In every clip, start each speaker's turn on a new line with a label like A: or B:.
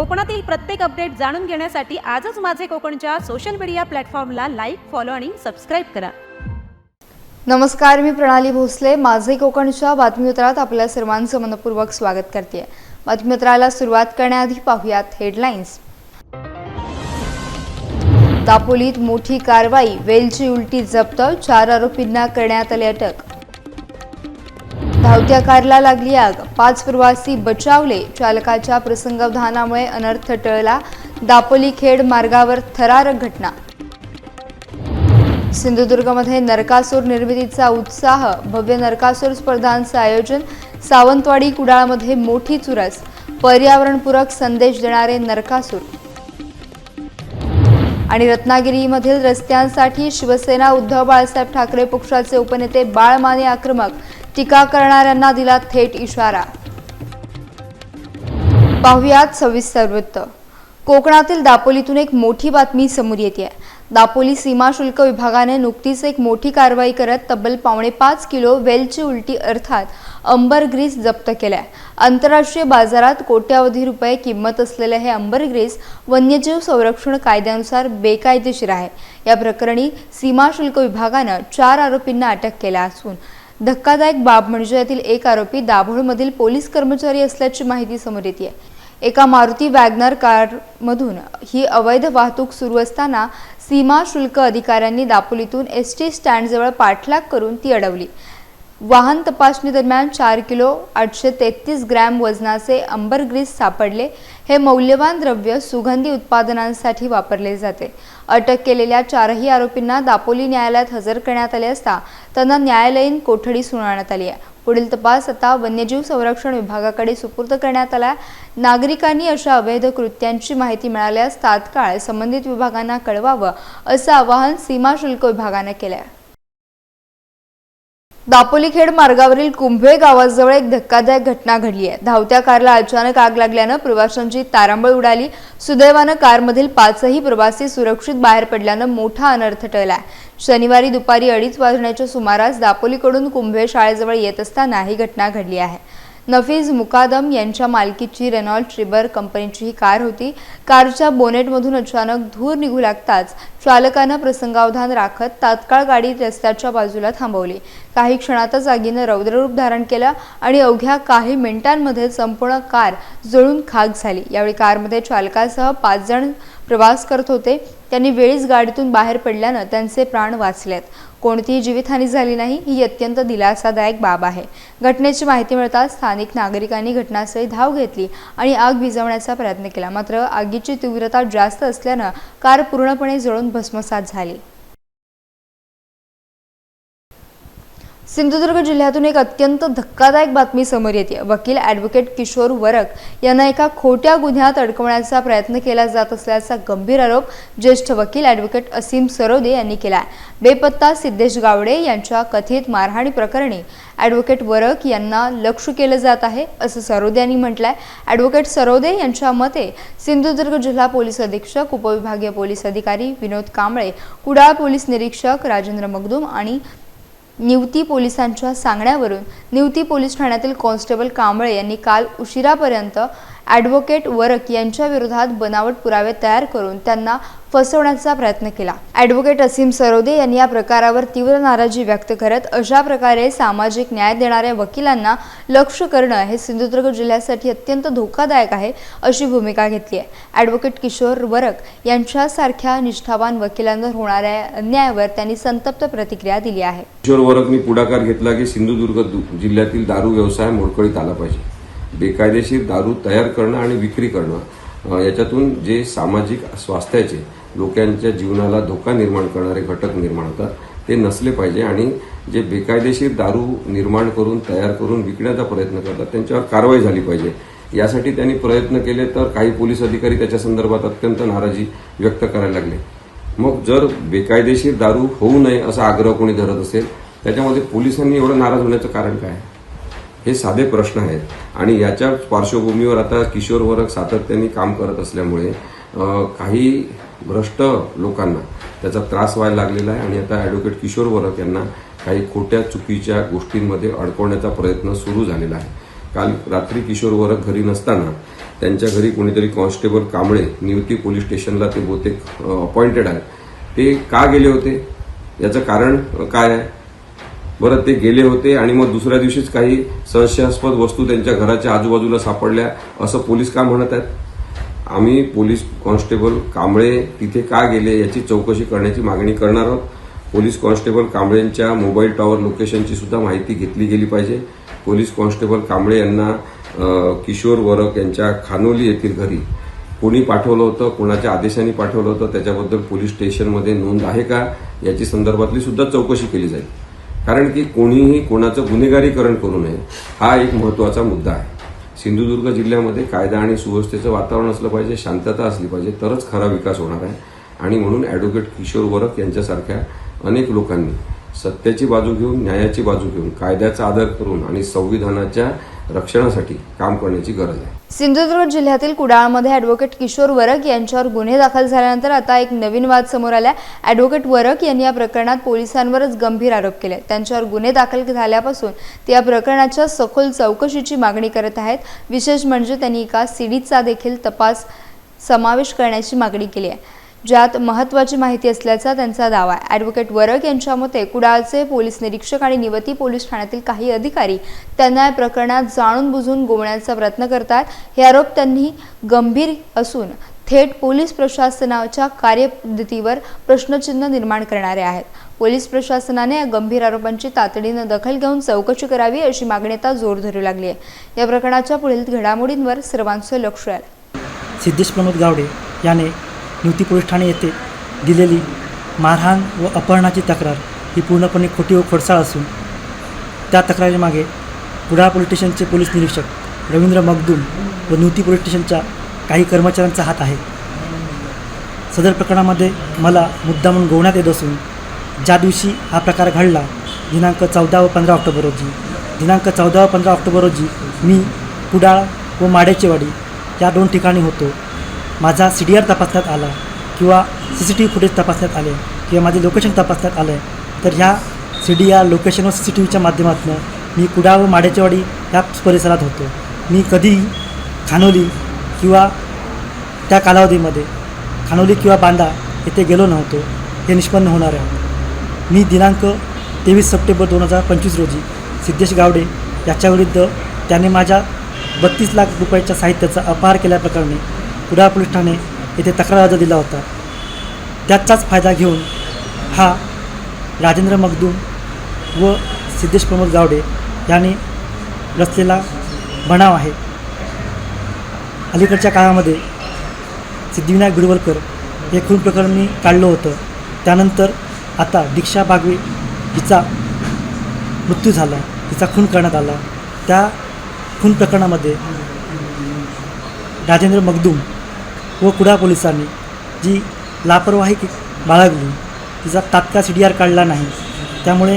A: कोकणातील प्रत्येक अपडेट जाणून घेण्यासाठी आजच माझे कोकणच्या सोशल मीडिया प्लॅटफॉर्मला लाईक फॉलो आणि सबस्क्राईब करा.
B: नमस्कार मी प्रणाली भोसले. माझे कोकणच्या बातमीपत्रात आपल्या सर्वांचं मनपूर्वक स्वागत करते. बातमीपत्राला सुरुवात करण्याआधी पाहूयात हेडलाईन्स दापोलीत मोठी कारवाई वेलची उलटी जप्त चार आरोपींना करण्यात आली अटक. धावत्या कारला लागली आग. पाच प्रवासी बचावले. चालकाच्या प्रसंगावधानामुळे अनर्थ टळला. दापोली खेड मार्गावर थरारक घटना. सिंधुदुर्गमध्ये नरकासूर निर्मितीचा उत्साह. भव्य नरकासूर स्पर्धांचं आयोजन सावंतवाडी कुडाळमध्ये मोठी चुरस. पर्यावरणपूरक संदेश देणारे नरकासूर. आणि रत्नागिरीमधील रस्त्यांसाठी शिवसेना उद्धव बाळासाहेब ठाकरे पक्षाचे उपनेते बाळमाने आक्रमक. टीका करणाऱ्यांना दिला थेट इशारा. पाहुयात सविस्तर वृत्त. कोकणातील दापोलीतून एक मोठी बातमी समोर येते दापोली सीमा शुल्क विभागाने नुकतीच एक मोठी कारवाई करत तब्बल पावणे पाच किलो वेलची उलटी अर्थात अंबर ग्रीस जप्त केलाय. आंतरराष्ट्रीय बाजारात कोट्यावधी रुपये किंमत असलेले हे अंबर ग्रीस वन्यजीव संरक्षण कायद्यानुसार बेकायदेशीर आहे. या प्रकरणी सीमा शुल्क विभागानं चार आरोपींना अटक केल्या असून धक्कादायक बाब म्हणजे यातील एक आरोपी दाभोळमधील पोलीस कर्मचारी असल्याची माहिती समोर येते. आहे एका मारुती वॅगनर कारमधून ही अवैध वाहतूक सुरू असताना सीमा शुल्क अधिकाऱ्यांनी दापोलीतून एस टी स्टँडजवळ पाठलाग करून ती अडवली. वाहन तपासणी दरम्यान चार किलो आठशे तेहतीस ग्रॅम वजनाचे अंबर ग्रीस सापडले. हे मौल्यवान द्रव्य सुगंधी उत्पादनांसाठी वापरले जाते. अटक केलेल्या चारही आरोपींना दापोली न्यायालयात हजर करण्यात आले असता त्यांना न्यायालयीन कोठडी सुनावण्यात आली आहे. पुढील तपास आता वन्यजीव संरक्षण विभागाकडे सुपूर्द करण्यात आला नागरिकांनी अशा अवैध कृत्यांची माहिती मिळाल्यास तात्काळ संबंधित विभागांना कळवावं असं आवाहन सीमा शुल्क विभागानं केलं आहे दापोली खेड मार्गावरील कुंभे गावाजवळ एक धक्कादायक घटना घडली आहे. धावत्या कारला अचानक आग लागल्यानं प्रवाशांची तारांबळ उडाली. सुदैवानं कारमधील पाचही प्रवासी सुरक्षित बाहेर पडल्यानं मोठा अनर्थ टळला शनिवारी दुपारी अडीच वाजण्याच्या सुमारास दापोलीकडून कुंभे शाळेजवळ येत असताना ही घटना घडली आहे. नफीज मुकादम यांच्या मालकीची रेनॉल्ड ट्रिबर कंपनीची ही कार होती. कारच्या बोनेटमधून अचानक धूर निघू लागताच चालकानं प्रसंगावधान राखत तात्काळ गाडी रस्त्याच्या बाजूला थांबवली. काही क्षणातच आगीनं रौद्ररूप धारण केलं आणि अवघ्या काही मिनिटांमध्ये संपूर्ण कार जळून खाक झाली. यावेळी कारमध्ये चालकासह पाच जण प्रवास करत होते. त्यांनी वेळीच गाडीतून बाहेर पडल्यानं त्यांचे प्राण वाचलेत. कोणतीही जीवितहानी झाली नाही ही अत्यंत दिलासादायक बाब आहे. घटनेची माहिती मिळताच स्थानिक नागरिकांनी घटनास्थळी धाव घेतली आणि आग विझवण्याचा प्रयत्न केला. मात्र आगीची तीव्रता जास्त असल्यानं कार पूर्णपणे जळून भस्मसात झाली. सिंधुदुर्ग जिल्ह्यातून एक अत्यंत धक्कादायक बातमी समोर येते. वकील ॲडव्होकेट किशोर वरक यांना एका खोट्या गुन्ह्यात अडकवण्याचा प्रयत्न केला जात असल्याचा गंभीर आरोप ज्येष्ठ वकील ॲडव्होकेट असीम सरोदे यांनी केला आहे बेपत्ता सिद्धेश गावडे यांच्या कथित मारहाणी प्रकरणी ॲडव्होकेट वरक यांना लक्ष केलं जात आहे असं सरोदे यांनी म्हटलंय. ॲडव्होकेट सरोदे यांच्या मते सिंधुदुर्ग जिल्हा पोलीस अधीक्षक उपविभागीय पोलीस अधिकारी विनोद कांबळे कुडाळ पोलीस निरीक्षक राजेंद्र मगदूम आणि निवती पोलिसांच्या सांगण्यावरून निवती पोलीस ठाण्यातील कॉन्स्टेबल कांबळे यांनी काल उशिरापर्यंत ॲडव्होकेट वरक यांच्या विरोधात बनावट पुरावे तयार करून त्यांना फसवण्याचा प्रयत्न केला. ॲडव्होकेट असीम सरोदे यांनी या प्रकारावर तीव्र नाराजी व्यक्त करत अशा प्रकारे सामाजिक न्याय देणाऱ्या वकिलांना लक्ष करणं हे सिंधुदुर्ग जिल्ह्यासाठी अत्यंत धोकादायक आहे अशी भूमिका घेतली आहे. ॲडव्होकेट किशोर वरक यांच्यासारख्या निष्ठावान वकिलांवर होणाऱ्या अन्यायावर त्यांनी संतप्त प्रतिक्रिया दिली आहे.
C: किशोर वरकनी पुढाकार घेतला की सिंधुदुर्ग जिल्ह्यातील दारू व्यवसाय मोडकळीत आला पाहिजे. बेकायदेशीर दारू तयार करणं आणि विक्री करणं याच्यातून जे सामाजिक स्वास्थ्याचे लोकांच्या जीवनाला धोका निर्माण करणारे घटक निर्माण होतात ते नसले पाहिजे आणि जे बेकायदेशीर दारू निर्माण करून तयार करून विकण्याचा प्रयत्न करतात त्यांच्यावर कारवाई झाली पाहिजे. यासाठी त्यांनी प्रयत्न केले तर काही पोलीस अधिकारी त्याच्या संदर्भात अत्यंत नाराजी व्यक्त करायला लागले. मग जर बेकायदेशीर दारू होऊ नये असा आग्रह कोणी धरत असेल त्याच्यामध्ये पोलिसांनी एवढं नाराज होण्याचं कारण काय? हे साधे प्रश्न आहेत. आणि याच्या पार्श्वभूमीवर आता किशोर वर्ग सातत्याने काम करत असल्यामुळे काही भ्रष्ट लोकांना त्याचा त्रास व्हायला लागलेला आहे. आणि आता ॲडव्होकेट किशोर वर्ग यांना काही खोट्या चुकीच्या गोष्टींमध्ये अडकवण्याचा प्रयत्न सुरू झालेला आहे. काल रात्री किशोर वर्ग घरी नसताना त्यांच्या घरी कोणीतरी कॉन्स्टेबल कांबळे निवती पोलीस स्टेशनला ते बहुतेक अपॉइंटेड आहेत. ते का गेले होते? याचं कारण काय आहे? बरं ते गेले होते आणि मग दुसऱ्या दिवशीच काही संशयास्पद वस्तू त्यांच्या घराच्या आजूबाजूला सापडल्या असं पोलीस का म्हणत आहेत? आम्ही पोलीस कॉन्स्टेबल कांबळे तिथे का गेले याची चौकशी करण्याची मागणी करणार आहोत. पोलीस कॉन्स्टेबल कांबळेंच्या मोबाईल टॉवर लोकेशनची सुद्धा माहिती घेतली गेली पाहिजे. पोलीस कॉन्स्टेबल कांबळे यांना किशोर वरक यांच्या खानोली येथील घरी कोणी पाठवलं होतं कोणाच्या आदेशाने पाठवलं होतं त्याच्याबद्दल पोलीस स्टेशनमध्ये नोंद आहे का याची संदर्भातली सुद्धा चौकशी केली जाईल. कारण की कोणीही कोणाचं गुन्हेगारीकरण करू नये हा एक महत्त्वाचा मुद्दा आहे. सिंधुदुर्ग जिल्ह्यामध्ये कायदा आणि सुव्यवस्थेचं वातावरण असलं पाहिजे शांतता असली पाहिजे तरच खरा विकास होणार आहे. आणि म्हणून ॲडव्होकेट किशोर वरक यांच्यासारख्या अनेक लोकांनी सत्याची बाजू घेऊन न्यायाची बाजू घेऊन कायद्याचा आदर करून आणि संविधानाच्या रक्षणासाठी काम करण्याची गरज आहे.
B: सिंधुदुर्ग जिल्ह्यातील कुडाळमध्ये ॲडव्होकेट किशोर वरक यांच्यावर गुन्हे दाखल झाल्यानंतर आता एक नवीन वाद समोर आला ॲडव्होकेट वरक यांनी या प्रकरणात पोलिसांवरच गंभीर आरोप केले त्यांच्यावर गुन्हे दाखल झाल्यापासून ते या प्रकरणाच्या सखोल चौकशीची मागणी करत आहेत. विशेष म्हणजे त्यांनी एका सीडीचा देखील तपास समावेश करण्याची मागणी केली आहे. ज्यात महत्त्वाची माहिती असल्याचा त्यांचा दावा आहे. ॲडव्होकेट वरक यांच्या मते कुडाळचे पोलीस निरीक्षक आणि निवती पोलीस ठाण्यातील काही अधिकारी त्यांना या प्रकरणात जाणून बुजून गोवण्याचा प्रयत्न करतात. हे आरोप त्यांनी गंभीर असून थेट पोलीस प्रशासनाच्या कार्यपद्धतीवर प्रश्नचिन्ह निर्माण करणारे आहेत. पोलीस प्रशासनाने या गंभीर आरोपांची तातडीनं दखल घेऊन चौकशी करावी अशी मागणी आता जोर धरू लागली आहे. या प्रकरणाच्या पुढील घडामोडींवर सर्वांचं लक्ष आहे.
D: सिद्धेश प्रमोद गावडे याने निवती पोलीस ठाणे येथे दिलेली मारहाण व अपहरणाची तक्रार ही पूर्णपणे खोटी व खोडसाळ असून त्या तक्रारीमागे कुडाळ पोलीस स्टेशनचे पोलीस निरीक्षक रवींद्र मगदूम व निवती पोलीस स्टेशनच्या काही कर्मचाऱ्यांचा हात आहे. सदर प्रकरणामध्ये मला मुद्दा म्हणून गोवण्यात येत असून ज्या दिवशी हा प्रकार घडला दिनांक चौदा व पंधरा ऑक्टोबर रोजी दिनांक चौदा व पंधरा ऑक्टोबर रोजी मी कुडाळ व माडेचेवाडी या दोन ठिकाणी होतो. माझा सी डी आर तपासण्यात आला किंवा C C T V footage तपासण्यात आले किंवा माझे लोकेशन तपासण्यात आलं आहे तर ह्या सी डी आर लोकेशन व सी सी टी व्हीच्या माध्यमातून मी कुडा व माडेचेवाडी ह्या परिसरात होतो. मी कधीही खानोली किंवा त्या कालावधीमध्ये खानोली किंवा बांदा येथे गेलो नव्हतो हे निष्पन्न होणार आहे. मी दिनांक तेवीस सप्टेंबर दोन हजार पंचवीस रोजी सिद्धेश गावडे याच्याविरुद्ध त्याने माझ्या बत्तीस लाख रुपयाच्या साहित्याचा अपहार केल्याप्रकरणी कुडाळ पोलीस ठाणे येथे तक्रार अर्ज दिला होता. त्याचाच फायदा घेऊन हा राजेंद्र मगदूम व सिद्धेश प्रमोद गावडे यांनी रचलेला बनाव आहे. अलीकडच्या काळामध्ये सिद्धिविनायक बिडवलकर हे खून प्रकरण मी काढलं होतं. त्यानंतर आता दीक्षा बागवे हिचा मृत्यू झाला तिचा खून करण्यात आला. त्या खून प्रकरणामध्ये राजेंद्र मगदूम व कुडा पोलिसांनी जी लापरवाही बाळगली तिचा तात्काळ सी डी आर काढला नाही. त्यामुळे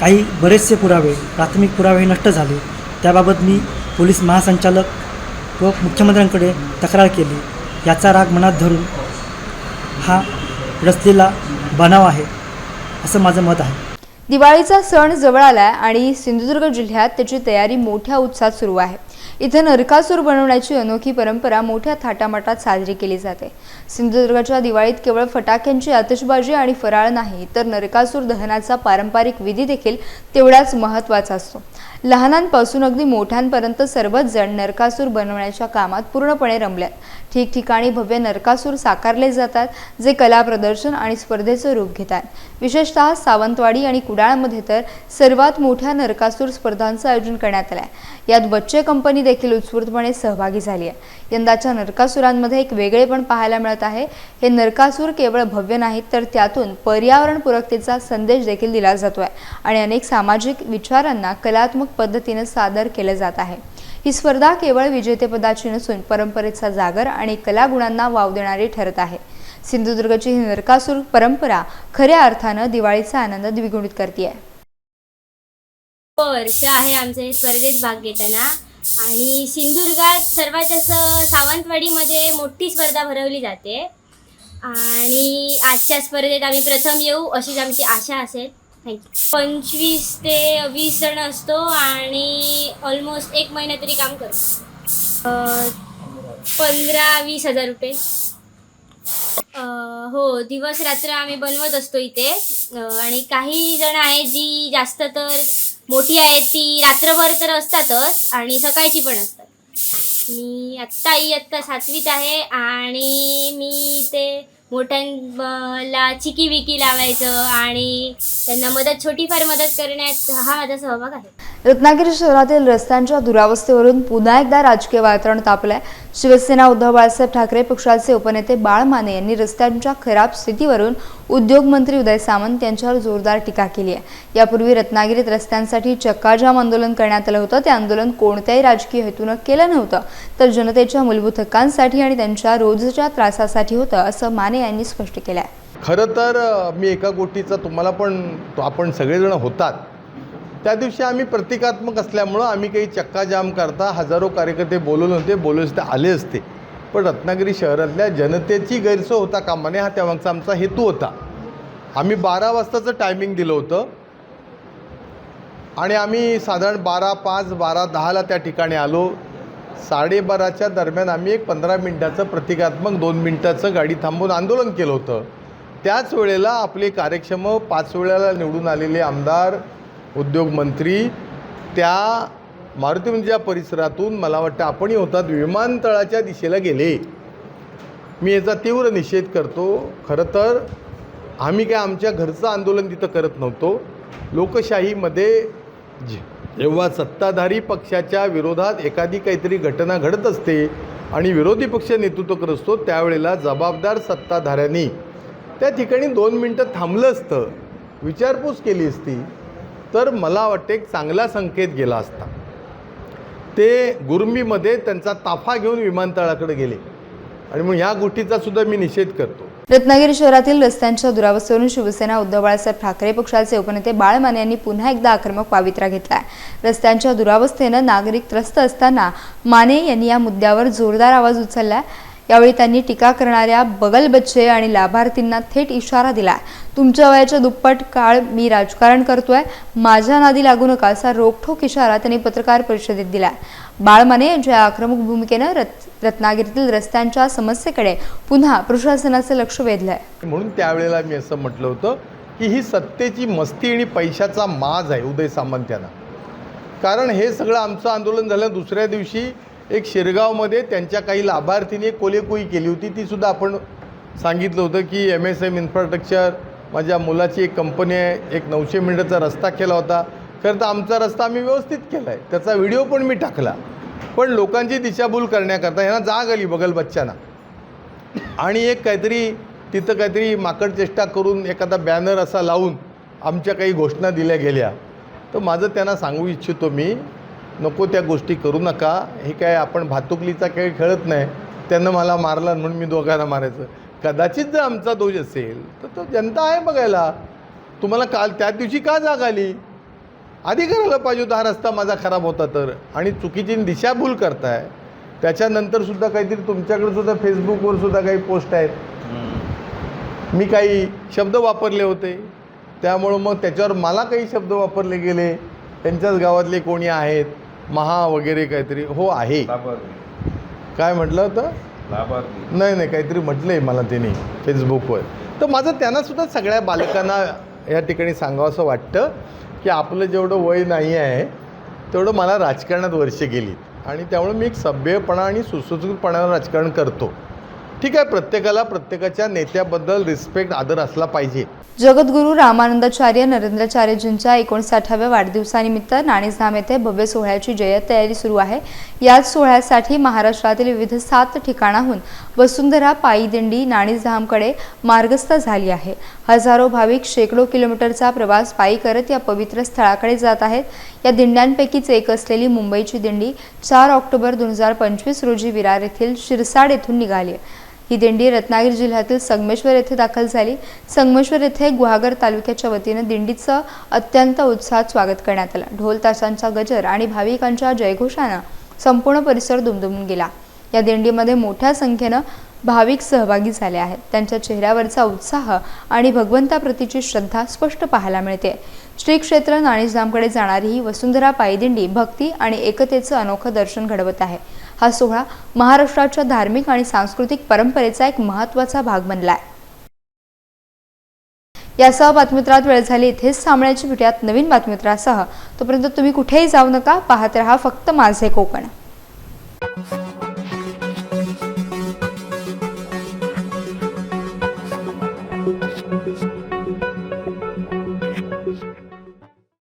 D: काही बरेचसे पुरावे प्राथमिक पुरावे नष्ट झाले. त्याबाबत मी पोलीस महासंचालक व मुख्यमंत्र्यांकडे तक्रार केली. याचा राग मनात धरून हा रचलेला बनाव आहे असं माझं मत आहे.
B: दिवाळीचा सण जवळ आला आणि सिंधुदुर्ग जिल्ह्यात त्याची तयारी मोठ्या उत्साहात सुरू आहे. इथं नरकासूर बनवण्याची अनोखी परंपरा मोठ्या थाटामाटात साजरी केली जाते. सिंधुदुर्गाच्या दिवाळीत केवळ फटाक्यांची आतषबाजी आणि फराळ नाही तर नरकासूर दहनाचा पारंपरिक विधी देखील तेवढाच महत्त्वाचा असतो. लहानांपासून अगदी मोठ्यांपर्यंत सर्वच जण नरकासूर बनवण्याच्या कामात पूर्णपणे रमल्यात. ठिकठिकाणी भव्य नरकासूर साकारले जातात जे कला प्रदर्शन आणि स्पर्धेचं रूप घेतात. विशेषतः सावंतवाडी आणि कुडाळमध्ये तर सर्वात मोठ्या नरकासूर स्पर्धांचं आयोजन करण्यात आलं आहे यात बच्चे कंपनी देखील उत्स्फूर्तपणे सहभागी झाली आहे. यंदाच्या नरकासुरांमध्ये एक वेगळेपण पाहायला मिळत आहे. हे नरकासूर केवळ भव्य नाहीत तर त्यातून पर्यावरणपूरकतेचा संदेश देखील दिला जातो आहे आणि अनेक सामाजिक विचारांना कलात्मक पद्धतीनं सादर केलं जात आहे. ही स्पर्धा केवळ विजेतेपदाची नसून परंपरेचा जागर आणि कलागुणांना वाव देणारी ठरत आहे. सिंधुदुर्गची ही नरकासूर परंपरा खऱ्या अर्थानं दिवाळीचा आनंद द्विगुणित करते हो,
E: वर्ष आहे आमचे स्पर्धेत भाग घेताना. आणि सिंधुदुर्गात सर्वात जास्त सावंतवाडीमध्ये मोठी स्पर्धा भरवली जाते. आणि आजच्या स्पर्धेत आम्ही प्रथम येऊ अशीच आमची आशा असेल. पंचवीस ते वीस जण असतो आणि ऑलमोस्ट एक महिना तरी काम करतो. पंधरा वीस हजार रुपये. हो दिवस रात्र आम्ही बनवत असतो इथे. आणि काही जण आहेत जी जास्त तर मोठी आहेत ती रात्रभर तर असतातच आणि सकाळची पण असतात. मी आत्ता इयत्ता सातवीत आहे आणि मी ते मोठ्यांला चिकी विकी लावायचं आणि त्यांना मदत छोटीफार मदत करण्यात हा माझा सहभाग आहे.
B: रत्नागिरी शहरातील रस्त्यांच्या दुरावस्थेवरून पुन्हा एकदा राजकीय वातावरण तापलं आहे शिवसेना उद्धव बाळासाहेब ठाकरे पक्षाचे उपनेते बाळ माने यांनी रस्त्यांच्या खराब स्थितीवरून उद्योगमंत्री उदय सामंत यांच्यावर जोरदार टीका केली आहे. यापूर्वी रत्नागिरीत रस्त्यांसाठी चक्काजाम आंदोलन करण्यात आलं होतं. ते आंदोलन कोणत्याही राजकीय हेतूनं केलं नव्हतं. तर जनतेच्या मूलभूत हक्कांसाठी आणि त्यांच्या रोजच्या त्रासासाठी होतं असं माने यांनी स्पष्ट केलं आहे
F: खरं तर मी एका गोष्टीचा तुम्हाला पण आपण सगळेजण होतात. त्या दिवशी आम्ही प्रतिकात्मक असल्यामुळं आम्ही काही चक्काजाम करता हजारो कार्यकर्ते बोलवले होते बोलवले असते आले असते. पण रत्नागिरी शहरातल्या जनतेची गैरसोय होता कामा नये हा त्यामागचा आमचा हेतू होता. आम्ही बारा वाजताचं टायमिंग दिलं होतं. आणि आम्ही साधारण बारा पाच बारा दहाला त्या ठिकाणी आलो. साडेबाराच्या दरम्यान आम्ही एक पंधरा मिनटाचं प्रतिकात्मक दोन मिनटाचं गाडी थांबवून आंदोलन केलं होतं. त्याच वेळेला आपले कार्यक्षम पाच वेळेला निवडून आलेले आमदार उद्योगमंत्री त्या मारुती मंदिराच्या परिसरातून मला वाटतं आपणही होतात विमानतळाच्या दिशेला गेले. मी याचा तीव्र निषेध करतो. खरं तर आम्ही काय आमच्या घरचं आंदोलन तिथं करत नव्हतो. लोकशाहीमध्ये जे- जेव्हा सत्ताधारी पक्षाच्या विरोधात एखादी काहीतरी घटना घडत असते आणि विरोधी पक्ष नेतृत्व करत असतो त्यावेळेला जबाबदार सत्ताधाऱ्यांनी त्या ठिकाणी दोन मिनटं थांबलं असतं विचारपूस केली असती. तर मला वाटते एक चांगला संकेत गेला असता. ते गुरुमीमध्ये त्यांचा ताफा घेऊन विमानतळाकडे गेले. आणि मग ह्या गोष्टीचा सुद्धा मी निषेध करतो.
B: रत्नागिरी शहरातील रस्त्यांच्या दुरावस्थेवरून शिवसेना उद्धव बाळासाहेब ठाकरे पक्षाचे उपनेते बाळ माने यांनी पुन्हा एकदा आक्रमक पावित्रा घेतलाय. रस्त्यांच्या दुरावस्थेनं नागरिक त्रस्त असताना माने यांनी या मुद्द्यावर जोरदार आवाज उचललाय. यावेळी त्यांनी टीका करणाऱ्या बगल बच्चे आणि लाभार्थींना थेट इशारा दिलाय. तुमच्या वयाच्या दुप्पट काळ मी राजकारण करतोय. माझ्या नादी लागू नका असा रोखठोक इशारा त्यांनी पत्रकार परिषदेत दिलाय. बाळमाने यांच्या आक्रमक भूमिकेनं रत् रत्नागिरीतील रस्त्यांच्या समस्येकडे पुन्हा प्रशासनाचं लक्ष वेधलंय.
F: म्हणून त्यावेळेला मी असं म्हटलं होतं की ही सत्तेची मस्ती आणि पैशाचा माज आहे उदय सामंत यांना कारण हे सगळं आमचं आंदोलन झालं दुसऱ्या दिवशी एक शिरगावमध्ये त्यांच्या काही लाभार्थीने कोलेकोई केली होती. ती सुद्धा आपण सांगितलं होतं की एम एस एम इन्फ्रास्ट्रक्चर माझ्या मुलाची एक कंपनी आहे. एक नऊशे मिनिटाचा रस्ता केला होता. खरं तर आमचा रस्ता आम्ही व्यवस्थित केला आहे त्याचा व्हिडिओ पण मी टाकला. पण लोकांची दिशाभूल करण्याकरता ह्यांना जाग आली बगल बच्च्यांना आणि एक काहीतरी तिथं काहीतरी माकड चेष्टा करून एखादा बॅनर असा लावून आमच्या काही घोषणा दिल्या गेल्या. तर माझं त्यांना सांगू इच्छितो मी नको त्या गोष्टी करू नका. हे काय आपण भातुकलीचा खेळ खेळत नाही. त्यानं मला मारला म्हणून मी दोघांना मारायचं. कदाचित जर आमचा दोष असेल तर तो जनता आहे बघायला. तुम्हाला काल त्या दिवशी का जाग आली? आधी करायला पाहिजे होता हा रस्ता माझा खराब होता तर. आणि चुकीची दिशाभूल करताय. त्याच्यानंतर सुद्धा काहीतरी तुमच्याकडे सुद्धा फेसबुकवर सुद्धा काही पोस्ट आहेत. मी काही शब्द वापरले होते. त्यामुळं मग त्याच्यावर मला काही शब्द वापरले गेले. त्यांच्याच गावातले कोणी आहेत? महा वगैरे काहीतरी. हो आहे. काय म्हटलं होतं? नाही नाही काहीतरी म्हटलं आहे मला त्यांनी फेसबुकवर तर माझं त्यांना सुद्धा सगळ्या बालकांना या ठिकाणी सांगावं असं वाटतं की आपलं जेवढं वय नाही आहे तेवढं मला राजकारणात वर्ष गेली. आणि त्यामुळे मी एक सभ्यपणा आणि सुसूत्रपणानं राजकारण करतो. ठीक आहे प्रत्येकाला प्रत्येकाच्या नेत्याबद्दल रिस्पेक्ट आदर असला पाहिजे.
B: जगद्गुरू रामानंदाचार्य नरेंद्राचार्यजींच्या एकोणसाठाव्या वाढदिवसानिमित्त नाणेसधाम येथे भव्य सोहळ्याची जय्यत तयारी सुरू आहे. याच सोहळ्यासाठी महाराष्ट्रातील विविध सात ठिकाणाहून वसुंधरा पायी दिंडी नाणेसधामकडे मार्गस्थ झाली आहे. हजारो भाविक शेकडो किलोमीटरचा प्रवास पायी करत या पवित्र स्थळाकडे जात आहेत. या दिंड्यांपैकीच एक असलेली मुंबईची दिंडी चार ऑक्टोबर दोन हजार पंचवीस रोजी विरार येथील शिरसाड येथून निघाली आहे. ही दिंडी रत्नागिरी जिल्ह्यातील संगमेश्वर येथे दाखल झाली. संगमेश्वर येथे गुहागर तालुक्याच्या वतीनं दिंडीचं अत्यंत उत्साहात स्वागत करण्यात आलं. ढोल ताशांचा गजर आणि भाविकांच्या जयघोषानं संपूर्ण परिसर दुमदुमून गेला. या दिंडीमध्ये मोठ्या संख्येनं भाविक सहभागी झाले आहेत. त्यांच्या चेहऱ्यावरचा उत्साह आणि भगवंताप्रतीची श्रद्धा स्पष्ट पाहायला मिळते. श्री क्षेत्र नाणेजधामकडे जाणारी ही वसुंधरा पायदिंडी भक्ती आणि एकतेचं अनोखं दर्शन घडवत आहे. हा सोहळा महाराष्ट्राच्या धार्मिक आणि सांस्कृतिक परंपरेचा एक महत्त्वाचा भाग बनला आहे यासह बातमीत्रात वेळ झाली इथेच थांबण्याची भेटूयात नवीन बातमीत्रासह तोपर्यंत तुम्ही कुठेही जाऊ नका पाहत रहा फक्त माझे कोकण.